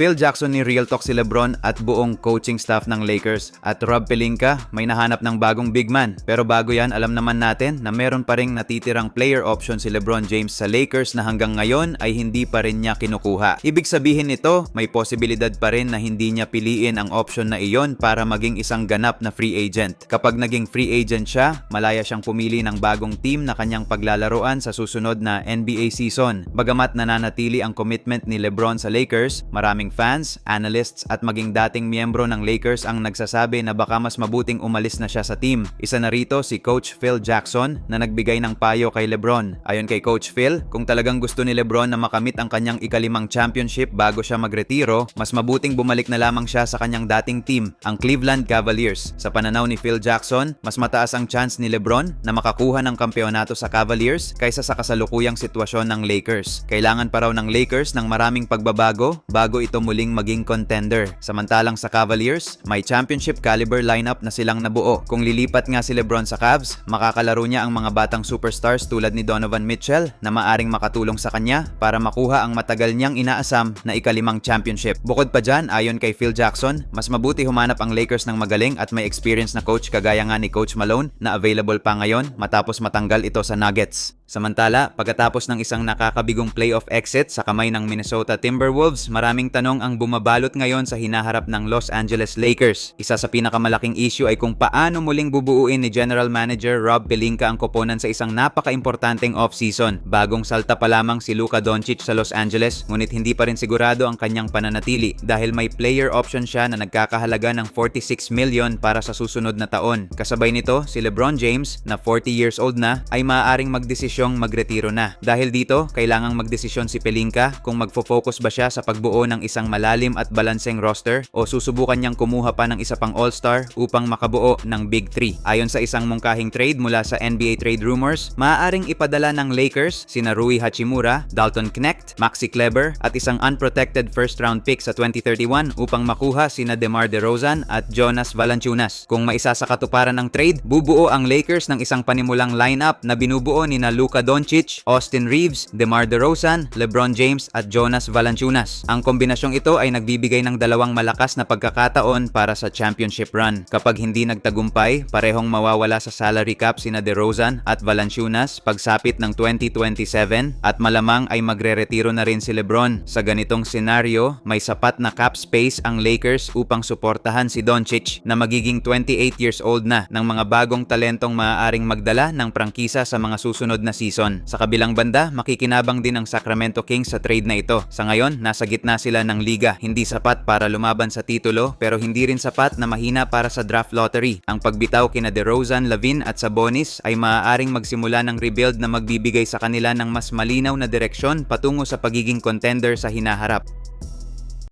Phil Jackson ni Real Talk si Lebron at buong coaching staff ng Lakers. At Rob Pelinka may nahanap ng bagong big man. Pero bago yan, alam naman natin na meron pa ring natitirang player option si Lebron James sa Lakers na hanggang ngayon ay hindi pa rin niya kinukuha. Ibig sabihin nito, may posibilidad pa rin na hindi niya piliin ang option na iyon para maging isang ganap na free agent. Kapag naging free agent siya, malaya siyang pumili ng bagong team na kanyang paglalaroan sa susunod na NBA season. Bagamat nananatili ang commitment ni Lebron sa Lakers, maraming fans, analysts at maging dating miyembro ng Lakers ang nagsasabi na baka mas mabuting umalis na siya sa team. Isa na rito si Coach Phil Jackson na nagbigay ng payo kay Lebron. Ayon kay Coach Phil, kung talagang gusto ni Lebron na makamit ang kanyang ikalimang championship bago siya magretiro, mas mabuting bumalik na lamang siya sa kanyang dating team, ang Cleveland Cavaliers. Sa pananaw ni Phil Jackson, mas mataas ang chance ni Lebron na makakuha ng kampeonato sa Cavaliers kaysa sa kasalukuyang sitwasyon ng Lakers. Kailangan pa raw ng Lakers ng maraming pagbabago bago ito muling maging contender. Samantalang sa Cavaliers, may championship caliber lineup na silang nabuo. Kung lilipat nga si Lebron sa Cavs, makakalaro niya ang mga batang superstars tulad ni Donovan Mitchell na maaring makatulong sa kanya para makuha ang matagal niyang inaasam na ikalimang championship. Bukod pa dyan, ayon kay Phil Jackson, mas mabuti humanap ang Lakers ng magaling at may experience na coach kagaya nga ni Coach Malone na available pa ngayon matapos matanggal ito sa Nuggets. Samantala, pagkatapos ng isang nakakabigong playoff exit sa kamay ng Minnesota Timberwolves, maraming tanong ang bumabalot ngayon sa hinaharap ng Los Angeles Lakers. Isa sa pinakamalaking issue ay kung paano muling bubuuin ni General Manager Rob Pelinka ang koponan sa isang napaka-importanteng offseason. Bagong salta pa lamang si Luka Doncic sa Los Angeles, ngunit hindi pa rin sigurado ang kanyang pananatili dahil may player option siya na nagkakahalaga ng 46 million para sa susunod na taon. Kasabay nito, si LeBron James na 40 years old na ay maaaring magdesisyong magretiro na. Dahil dito, kailangang magdesisyon si Pelinka kung magfo-focus ba siya sa pagbuo ng isang malalim at balanseng roster o susubukan niyang kumuha pa ng isa pang all-star upang makabuo ng Big 3. Ayon sa isang mungkahing trade mula sa NBA Trade Rumors, maaaring ipadala ng Lakers sina Rui Hachimura, Dalton Knecht, Maxi Kleber at isang unprotected first round pick sa 2031 upang makuha sina DeMar DeRozan at Jonas Valanciunas. Kung maisa sa katuparan ng trade, bubuo ang Lakers ng isang panimulang lineup na binubuo ni na Luka Doncic, Austin Reeves, DeMar DeRozan, LeBron James at Jonas Valanciunas. Ang kombinasyong ito ay nagbibigay ng dalawang malakas na pagkakataon para sa championship run. Kapag hindi nagtagumpay, parehong mawawala sa salary cap sina DeRozan at Valanciunas pagsapit ng 2027 at malamang ay magre-retiro na rin si LeBron. Sa ganitong senaryo, may sapat na cap space ang Lakers upang suportahan si Doncic na magiging 28 years old na ng mga bagong talentong maaaring magdala ng prangkisa sa mga susunod na season. Sa kabilang banda, makikinabang din ang Sacramento Kings sa trade na ito. Sa ngayon, nasa gitna sila ng liga. Hindi sapat para lumaban sa titulo pero hindi rin sapat na mahina para sa draft lottery. Ang pagbitaw kina DeRozan, Lavin at Sabonis ay maaaring magsimula ng rebuild na magbibigay sa kanila ng mas malinaw na direksyon patungo sa pagiging contender sa hinaharap.